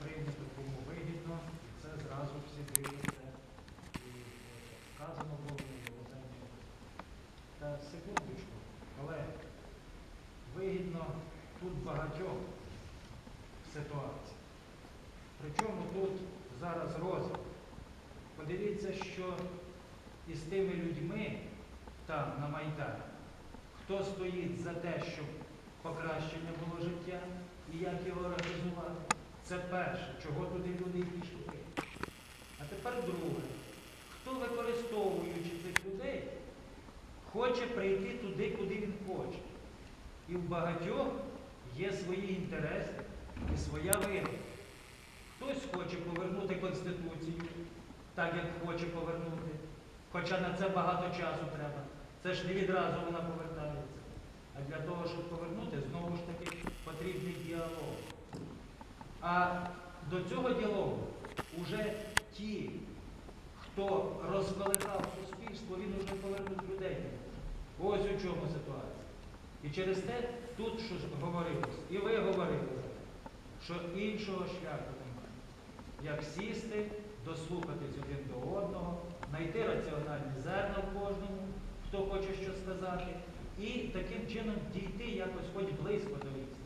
прийнято, кому вигідно, і це зразу всі дивляться. І е, вказано було і володіння. Та секундочку, але вигідно тут багатьох ситуацій. Причому тут зараз розвиток. Подивіться, що із тими людьми там на Майдані, хто стоїть за те, щоб покращення було життя і як його це перше, чого туди люди й пішли. А тепер друге. Хто використовуючи цих людей, хоче прийти туди, куди він хоче. І в багатьох є свої інтереси і своя вина. Хтось хоче повернути Конституцію, так як хоче повернути. Хоча на це багато часу треба. Це ж не відразу вона повертається. А для того, щоб повернути, знову ж таки. А до цього діалогу вже ті, хто розколихав суспільство, він уже повернув людей. Ось у чому ситуація. І через те тут що говорилось, і ви говорили, що іншого шляху немає. Як сісти, дослухатись один до одного, знайти раціональні зерна в кожному, хто хоче що сказати, і таким чином дійти якось хоч близько до істини.